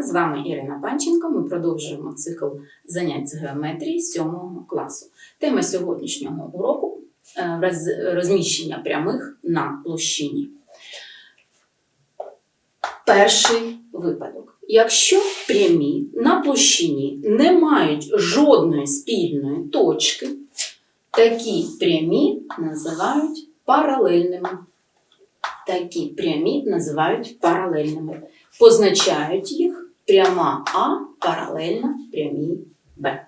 З вами Ірина Панченко. Ми продовжуємо цикл занять з геометрії 7 класу. Тема сьогоднішнього уроку е, роз- розміщення прямих на площині. Перший випадок. Якщо прямі на площині не мають жодної спільної точки, такі прямі називають паралельними. Такі прямі називають паралельними. Позначають їх пряма А паралельна прямій Б.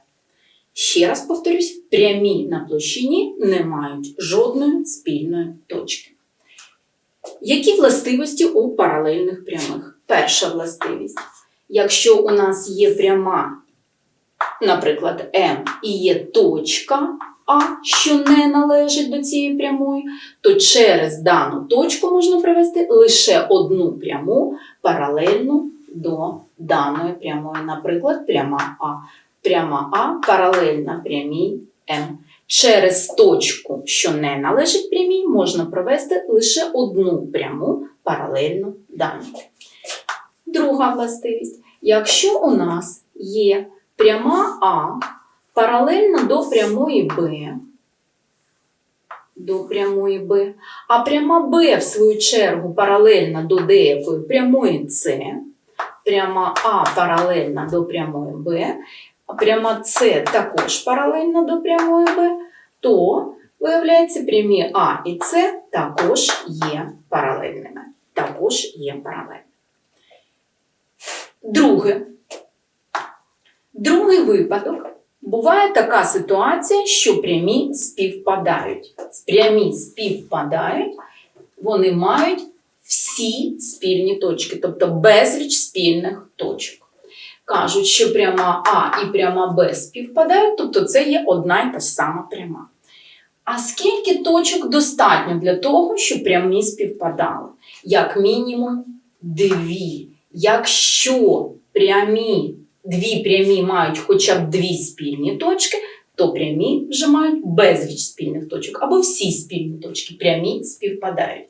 Ще раз повторюсь, прямі на площині не мають жодної спільної точки. Які властивості у паралельних прямих? Перша властивість. Якщо у нас є пряма, наприклад, М, і є точка А, що не належить до цієї прямої, то через дану точку можна провести лише одну пряму паралельну до даної прямої. Наприклад, пряма А. Пряма А паралельна прямій М. Через точку, що не належить прямій, можна провести лише одну пряму паралельну даній. Друга властивість. Якщо у нас є пряма А паралельна до прямої Б, до прямої Б, а пряма Б, в свою чергу, паралельна до деякої прямої С, пряма А паралельна до прямої Б, пряма С також паралельна до прямої Б, то, виявляється, прямі А і С також є паралельними. Також є паралельними. Друге. Другий випадок. Буває така ситуація, що прямі співпадають. Прямі співпадають, вони мають всі спільні точки, тобто безліч спільних точок. Кажуть, що пряма А і пряма Б співпадають, тобто це є одна й та ж сама пряма. А скільки точок достатньо для того, щоб прямі співпадали? Як мінімум дві. Якщо прямі, дві прямі мають хоча б дві спільні точки, то прямі вже мають безліч спільних точок, або всі спільні точки прямі співпадають.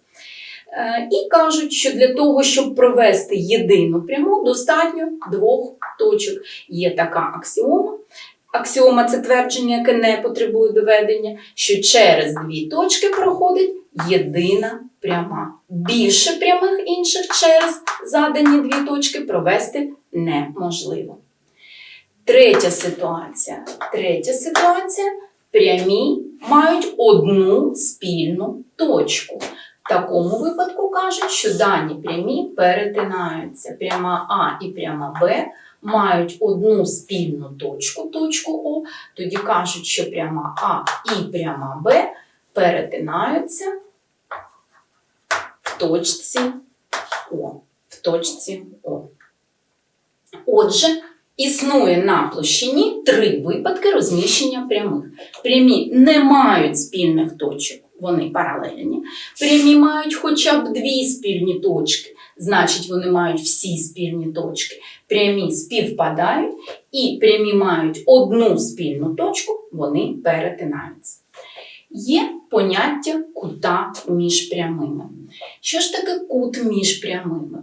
Е, І кажуть, що для того, щоб провести єдину пряму, достатньо двох точок. Є така аксіома. Аксіома це твердження, яке не потребує доведення, що через дві точки проходить єдина пряма. Більше прямих інших через задані дві точки провести неможливо. Третя ситуація. Третя ситуація. Прямі мають одну спільну точку. Такому випадку кажуть, що дані прямі перетинаються. Пряма А і пряма Б мають одну спільну точку, точку О. Тоді кажуть, що пряма А і пряма Б перетинаються в точці О. В точці О. Отже, існує на площині три випадки розміщення прямих. Прямі не мають спільних точок, вони паралельні. Прямі мають хоча б дві спільні точки, значить, вони мають всі спільні точки. Прямі співпадають і прямі мають одну спільну точку, вони перетинаються. Є поняття кута між прямими. Що ж таке кут між прямими?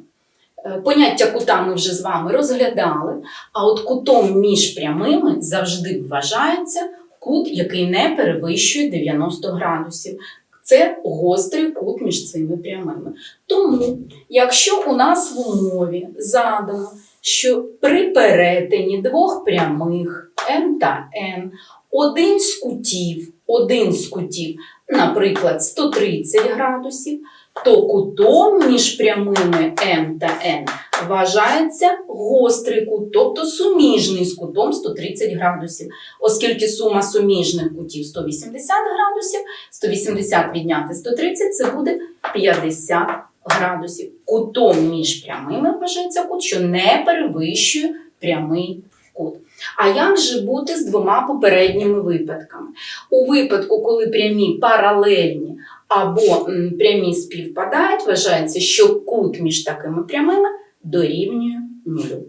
Е, Поняття кута ми вже з вами розглядали, а от кутом між прямими завжди вважається кут, який не перевищує 90 градусів. Це гострий кут між цими прямими. Тому, якщо у нас в умові задано, що при перетині двох прямих М та Н один з кутів, один з кутів, наприклад, 130 градусів, то кутом між прямими М та Н вважається гострий кут, тобто суміжний з кутом 130 градусів. Оскільки сума суміжних кутів 180 градусів, 180 відняти 130 це буде 50 градусів. Кутом між прямими вважається кут, що не перевищує прямий кут. А як же бути з двома попередніми випадками? У випадку, коли прямі паралельні або прямі співпадають, вважається, що кут між такими прямими дорівнює нулю.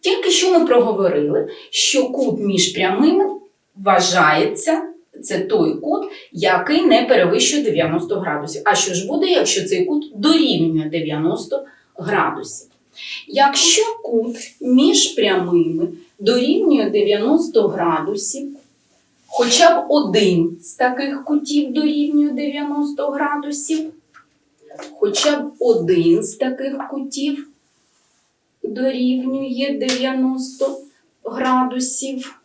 Тільки що ми проговорили, що кут між прямими вважається, це той кут, який не перевищує 90 градусів. А що ж буде, якщо цей кут дорівнює 90 градусів? Якщо кут між прямими дорівнює 90 градусів, хоча б один з таких кутів дорівнює 90 градусів, хоча б один з таких кутів дорівнює 90 градусів.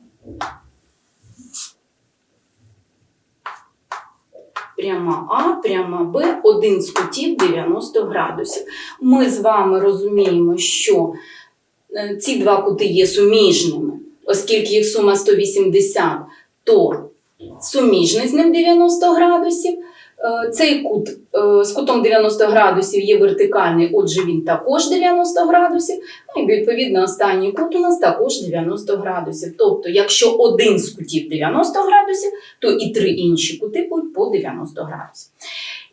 Пряма А, пряма Б, один з кутів 90 градусів. Ми з вами розуміємо, що е, ці два кути є суміжними, оскільки їх сума 180, то суміжний з ним 90 градусів. Е, Цей кут е, з кутом 90 градусів є вертикальний, отже, він також 90 градусів. Ну і відповідно останній кут у нас також 90 градусів. Тобто, якщо один з кутів 90 градусів, то і три інші кути будуть по 90 градусів.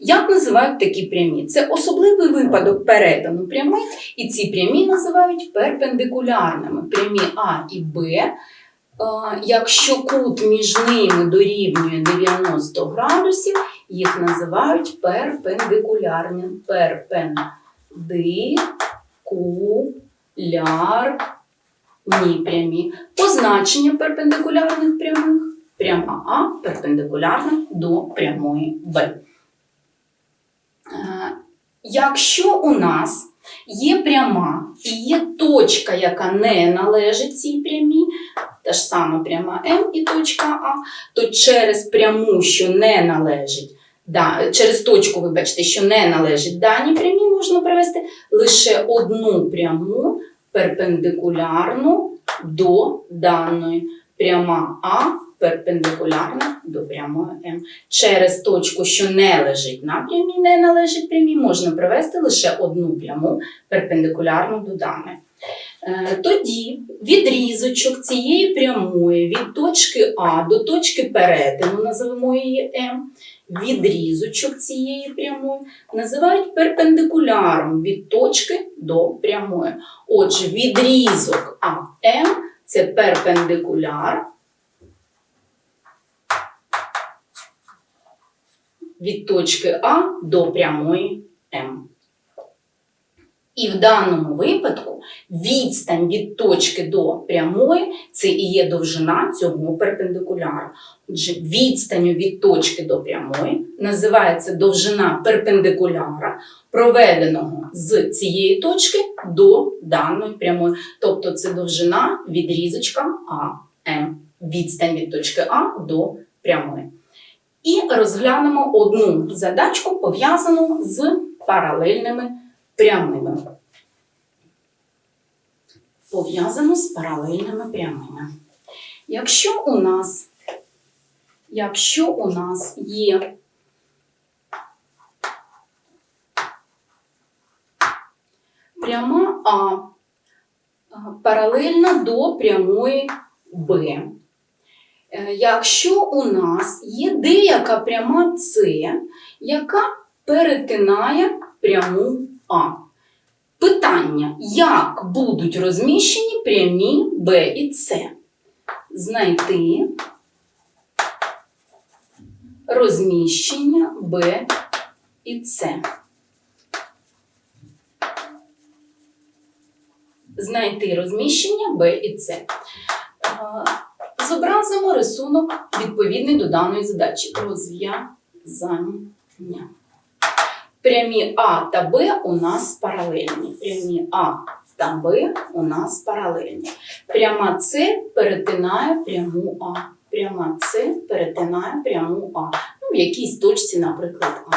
Як називають такі прямі? Це особливий випадок перетину прямих, і ці прямі називають перпендикулярними. Прямі А і Б. Якщо кут між ними дорівнює 90 градусів, їх називають перпендикулярні. Перпендикулярні прямі. Позначення перпендикулярних прямих. Пряма А перпендикулярна до прямої Б. Е, Якщо у нас є пряма і є точка, яка не належить цій прямій, ж сама пряма М і точка А, то через пряму, що не належить, да, через точку, вибачте, що не належить даній прямій, можна привести лише одну пряму перпендикулярну до даної. Пряма А перпендикулярна до прямої М. Через точку, що не лежить на прямій, не належить прямій, можна привести лише одну пряму перпендикулярну до даної. Е, Тоді відрізочок цієї прямої від точки А до точки перетину, називаємо її М, відрізочок цієї прямої називають перпендикуляром від точки до прямої. Отже, відрізок АМ це перпендикуляр від точки А до прямої М. І в даному випадку відстань від точки до прямої це і є довжина цього перпендикуляру. Отже, відстанню від точки до прямої називається довжина перпендикуляра, проведеного з цієї точки до даної прямої. Тобто це довжина відрізочка АМ, відстань від точки А до прямої. І розглянемо одну задачку, пов'язану з паралельними прямими. Пов'язану з паралельними прямими. Якщо у нас, якщо у нас є пряма А а, паралельна до прямої Б. Е, Якщо у нас є деяка пряма С, яка перетинає пряму А. Питання, як будуть розміщені прямі Б і С? Знайти розміщення Б і С. Знайти розміщення Б і С. Е, Зобразимо рисунок відповідний до даної задачі. Розв'язання. Прямі А та Б у нас паралельні. Прямі А та Б у нас паралельні. Пряма С перетинає пряму А. Пряма С перетинає пряму А. Ну, в якійсь точці, наприклад, А.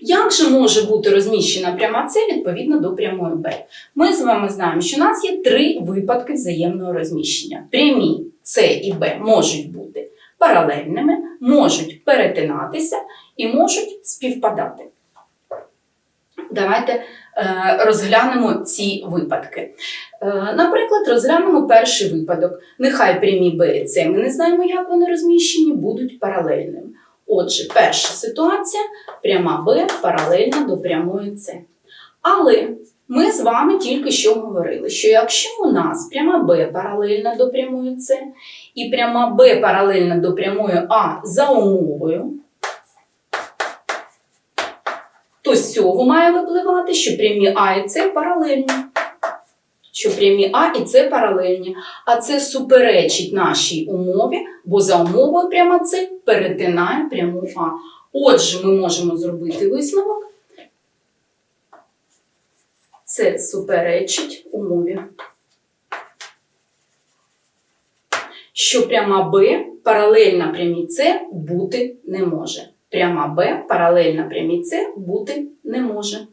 Як же може бути розміщена пряма С відповідно до прямої Б? Ми з вами знаємо, що у нас є три випадки взаємного розміщення. Прямі С і Б можуть бути паралельними, можуть перетинатися і можуть співпадати. Давайте е, розглянемо ці випадки. Е, наприклад, розглянемо перший випадок. Нехай прямі Б і С, ми не знаємо, як вони розміщені, будуть паралельними. Отже, перша ситуація пряма Б паралельна до прямої С. Але ми з вами тільки що говорили, що якщо у нас пряма Б паралельна до прямої С і пряма Б паралельна до прямої А за умовою, то з цього має випливати, що прямі А і С паралельні. що прямі А і С паралельні. А це суперечить нашій умові, бо за умовою пряма С перетинає пряму А. Отже, ми можемо зробити висновок. Це суперечить умові. Що пряма Б паралельна прямій С бути не може. Пряма Б паралельна прямій С бути не може.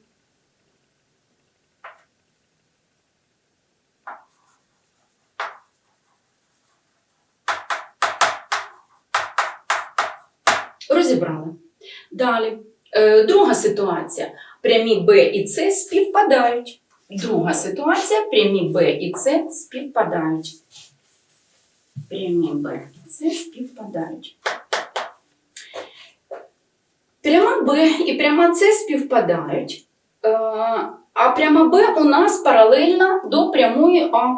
Розібрали. Далі. Е, друга ситуація. Прямі Б і С співпадають. Друга ситуація. Прямі Б і С співпадають. Прямі Б і С співпадають. Пряма Б і пряма С співпадають. Е, а пряма Б у нас паралельна до прямої А.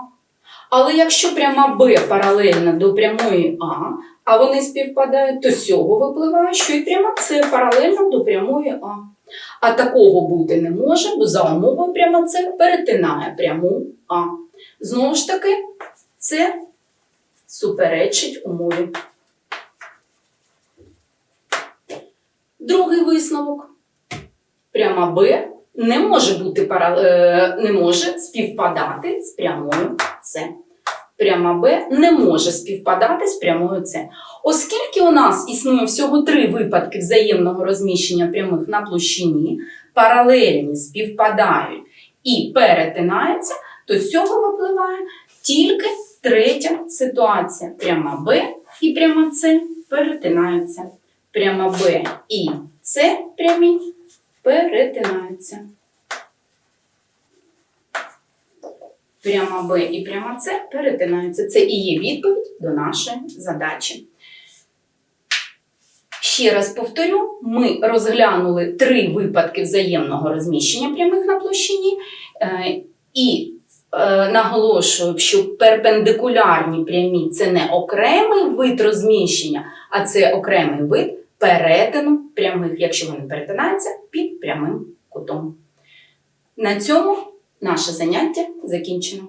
Але якщо пряма Б паралельна до прямої А, а вони співпадають, то з цього випливає, що і пряма С паралельна до прямої А. А такого бути не може, бо за умовою пряма С перетинає пряму А. Знову ж таки, це суперечить умові. Другий висновок. Пряма Б не може бути е, не може співпадати з прямою С. Пряма Б не може співпадати з прямою С. Оскільки у нас існує всього три випадки взаємного розміщення прямих на площині, паралельні співпадають і перетинаються, то з цього випливає тільки третя ситуація. Пряма Б і пряма С перетинаються. Пряма Б і С прямі перетинаються. Пряма Б і пряма С перетинаються. Це і є відповідь до нашої задачі. Ще раз повторю, ми розглянули три випадки взаємного розміщення прямих на площині е, і е, наголошую, що перпендикулярні прямі це не окремий вид розміщення, а це окремий вид перетину прямих, якщо вони перетинаються під прямим кутом. На цьому наше заняття закінчено.